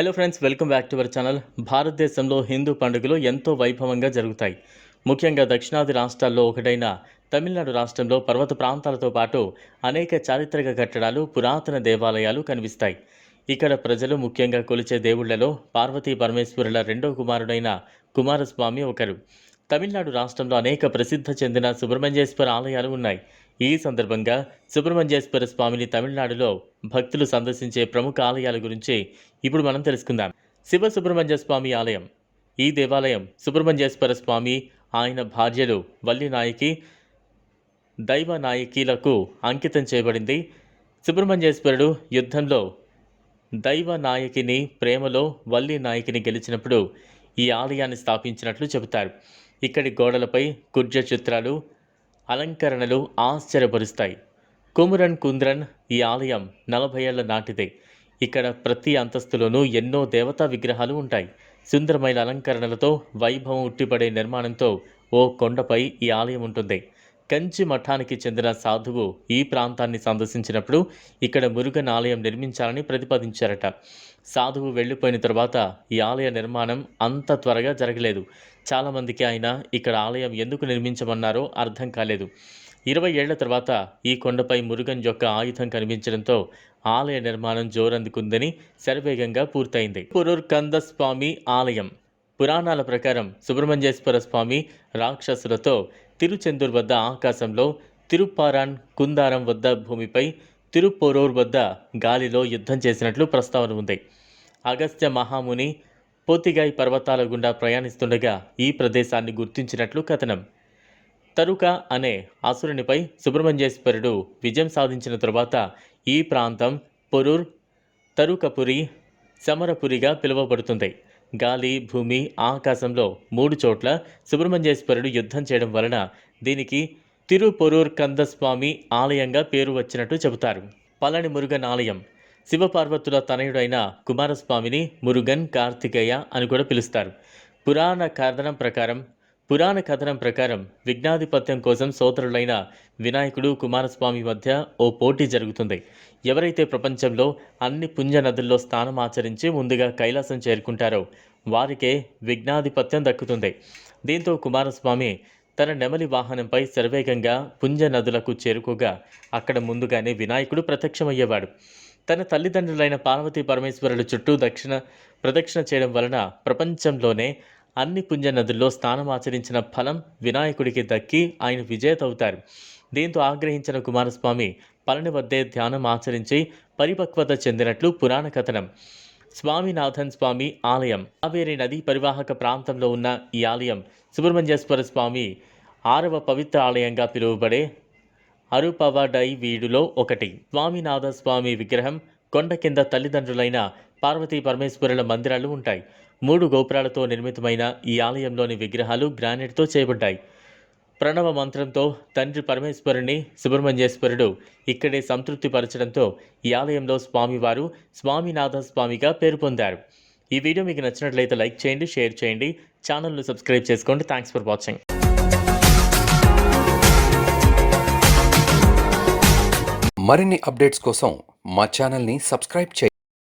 Hello friends welcome back to our channel భారతదేశంలో హిందూ పండుగలు ఎంతో వైభవంగా జరుగుతాయి. ముఖ్యంగా దక్షిణాది రాష్ట్రాల్లో ఒకటైన తమిళనాడు రాష్ట్రంలో పర్వత ప్రాంతాలతో పాటు అనేక చారిత్రక కట్టడాలు పురాతన దేవాలయాలు కనిపిస్తాయి. ఇక్కడ ప్రజలు ముఖ్యంగా కొలిచే దేవుళ్ళలో పార్వతీ పరమేశ్వరుల రెండో కుమారుడైన కుమారస్వామి ఒకరు. తమిళనాడు రాష్ట్రంలో అనేక ప్రసిద్ధ చెందిన సుబ్రహ్మణ్యేశ్వర ఆలయాలు ఉన్నాయి. ఈ సందర్భంగా సుబ్రహ్మణ్యేశ్వర స్వామిని తమిళనాడులో భక్తులు సందర్శించే ప్రముఖ ఆలయాల గురించి ఇప్పుడు మనం తెలుసుకుందాం. శివ సుబ్రహ్మణ్య స్వామి ఆలయం. ఈ దేవాలయం సుబ్రహ్మణ్యేశ్వర స్వామి ఆయన భార్యలు వల్లి నాయకి దైవ నాయకీలకు అంకితం చేయబడింది. సుబ్రహ్మణ్యేశ్వరుడు యుద్ధంలో దైవ నాయకిని ప్రేమలో వల్లి నాయకిని గెలిచినప్పుడు ఈ ఆలయాన్ని స్థాపించినట్లు చెబుతారు. ఇక్కడి గోడలపై కుర్జ చిత్రాలు అలంకరణలు ఆశ్చర్యపరుస్తాయి. కుమురన్ కుంద్రన్ ఈ ఆలయం నలభై ఏళ్ళ నాటిదే. ఇక్కడ ప్రతి అంతస్తులోనూ ఎన్నో దేవతా విగ్రహాలు ఉంటాయి. సుందరమైన అలంకరణలతో వైభవం ఉట్టిపడే నిర్మాణంతో ఓ కొండపై ఈ ఆలయం ఉంటుంది. కంచి మఠానికి చెందిన సాధువు ఈ ప్రాంతాన్ని సందర్శించినప్పుడు ఇక్కడ మురుగన్ ఆలయం నిర్మించాలని ప్రతిపాదించారట. సాధువు వెళ్ళిపోయిన తర్వాత ఈ ఆలయ నిర్మాణం అంత త్వరగా జరగలేదు. చాలామందికి ఆయన ఇక్కడ ఆలయం ఎందుకు నిర్మించమన్నారో అర్థం కాలేదు. ఇరవై ఏళ్ళ తర్వాత ఈ కొండపై మురుగన్ యొక్క ఆయుధం కనిపించడంతో ఆలయ నిర్మాణం జోరందుకుందని శరవేగంగా పూర్తయింది. పురుర్కంద స్వామి ఆలయం. పురాణాల ప్రకారం సుబ్రహ్మణ్యేశ్వర స్వామి రాక్షసులతో తిరుచెందూర్ వద్ద ఆకాశంలో తిరుప్పారాన్ కుందారం వద్ద భూమిపై తిరుపోరూర్ వద్ద గాలిలో యుద్ధం చేసినట్లు ప్రస్తావన ఉంది. అగస్త్య మహాముని పోతిగాయ్ పర్వతాల గుండా ప్రయాణిస్తుండగా ఈ ప్రదేశాన్ని గుర్తించినట్లు కథనం. తరుక అనే అసురునిపై సుబ్రహ్మణ్యేశ్వరుడు విజయం సాధించిన తరువాత ఈ ప్రాంతం పొరూర్ తరుకపురి సమరపురిగా పిలువబడుతుంది. గాలి భూమి ఆకాశంలో మూడు చోట్ల సుబ్రహ్మణ్యేశ్వరుడు యుద్ధం చేయడం వలన దీనికి తిరుపొరూర్ కందస్వామి ఆలయంగా పేరు వచ్చినట్టు చెబుతారు. పలని మురుగన్ ఆలయం. శివపార్వతుల తనయుడైన కుమారస్వామిని మురుగన్ కార్తికేయ అని కూడా పిలుస్తారు. పురాణ కథనం ప్రకారం పురాణ కథనం ప్రకారం విఘ్నాధిపత్యం కోసం సోదరులైన వినాయకుడు కుమారస్వామి మధ్య ఓ పోటీ జరుగుతుంది. ఎవరైతే ప్రపంచంలో అన్ని పుణ్య నదుల్లో స్థానం ఆచరించి ముందుగా కైలాసం చేరుకుంటారో వారికే విఘ్నాధిపత్యం దక్కుతుంది. దీంతో కుమారస్వామి తన నెమలి వాహనంపై శరవేగంగా పుంజ నదులకు చేరుకోగా అక్కడ ముందుగానే వినాయకుడు ప్రత్యక్షమయ్యేవాడు. తన తల్లిదండ్రులైన పార్వతీ పరమేశ్వరుల చుట్టూ దక్షిణ ప్రదక్షిణ చేయడం వలన ప్రపంచంలోనే అన్ని పుంజ నదుల్లో స్నానం ఆచరించిన ఫలం వినాయకుడికి దక్కి ఆయన విజేత అవుతారు దీంతో ఆగ్రహించిన కుమారస్వామి పళని వద్దే ధ్యానం ఆచరించి పరిపక్వత చెందినట్లు పురాణ కథనం. స్వామినాథన్ స్వామి ఆలయం. కావేరి నది పరివాహక ప్రాంతంలో ఉన్న ఈ ఆలయం సుబ్రహ్మణ్యేశ్వర స్వామి ఆరవ పవిత్ర ఆలయంగా పిలువబడే అరుపవడై వీడులో ఒకటి. స్వామినాథ స్వామి విగ్రహం కొండ కింద తల్లిదండ్రులైన పార్వతీ పరమేశ్వరుల మందిరాలు ఉంటాయి. మూడు గోపురాలతో నిర్మితమైన ఈ ఆలయంలోని విగ్రహాలు గ్రానైట్తో చేయబడ్డాయి. ప్రణవ మంత్రంతో తండ్రి పరమేశ్వరుని సుబ్రహ్మణ్యేశ్వరుడు ఇక్కడే సంతృప్తిపరచడంతో ఈ ఆలయంలో స్వామివారు స్వామినాథ స్వామిగా పేరు పొందారు. ఈ వీడియో మీకు నచ్చినట్లయితే లైక్ చేయండి షేర్ చేయండి. ఛానల్ను సబ్స్క్రైబ్ చేసుకోండి. Thanks for watching. మరిన్ని అప్డేట్స్ కోసం మా ఛానల్ని సబ్స్క్రైబ్ చేయండి.